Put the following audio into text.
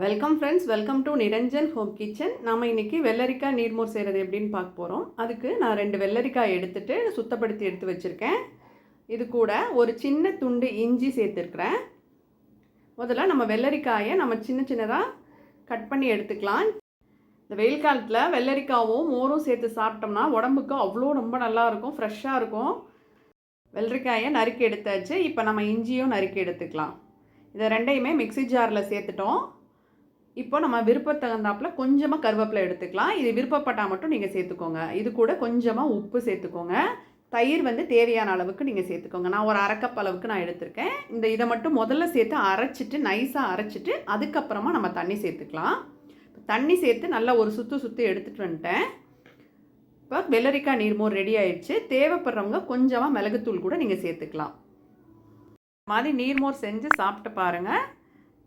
Welcome friends welcome to Niranjan home kitchen நம்ம இன்றைக்கி வெள்ளரிக்காய் நீர்மோர் செய்கிறது எப்படின்னு பார்க்க போகிறோம் அதுக்கு நான் ரெண்டு வெள்ளரிக்காய் எடுத்துகிட்டு சுத்தப்படுத்தி எடுத்து வச்சுருக்கேன். இது கூட ஒரு சின்ன துண்டு இஞ்சி சேர்த்துருக்குறேன். முதல்ல நம்ம வெள்ளரிக்காயை நம்ம சின்ன சின்னதாக கட் பண்ணி எடுத்துக்கலாம். இந்த வெயில் காலத்தில் வெள்ளரிக்காவும் மோரும் சேர்த்து சாப்பிட்டோம்னா உடம்புக்கு அவ்வளோ ரொம்ப நல்லாயிருக்கும் ஃப்ரெஷ்ஷாக இருக்கும். வெள்ளரிக்காயை நறுக்கி எடுத்தாச்சு. இப்போ நம்ம இஞ்சியும் நறுக்கி எடுத்துக்கலாம். இதை ரெண்டையுமே மிக்ஸி ஜாரில் சேர்த்துட்டோம். இப்போ நம்ம விருப்பம் தகுந்தாப்புல கொஞ்சமாக கருவேப்பிலை எடுத்துக்கலாம். இது விருப்பப்பட்டால் மட்டும் நீங்கள் சேர்த்துக்கோங்க. இது கூட கொஞ்சமாக உப்பு சேர்த்துக்கோங்க. தயிர் வந்து தேவையான அளவுக்கு நீங்கள் சேர்த்துக்கோங்க. நான் ஒரு அரைக்கப் அளவுக்கு நான் எடுத்திருக்கேன். இந்த இதை மட்டும் முதல்ல சேர்த்து அரைச்சிட்டு நைஸாக அரைச்சிட்டு அதுக்கப்புறமா நம்ம தண்ணி சேர்த்துக்கலாம். தண்ணி சேர்த்து நல்லா ஒரு சுற்று சுற்றி எடுத்துகிட்டு வந்துட்டேன். இப்போ வெள்ளரிக்காய் நீர்மோர் ரெடி ஆயிடுச்சு. தேவைப்படுறவங்க கொஞ்சமாக மிளகுத்தூள் கூட நீங்கள் சேர்த்துக்கலாம். மாதிரி நீர்மோர் செஞ்சு சாப்பிட்டு பாருங்கள்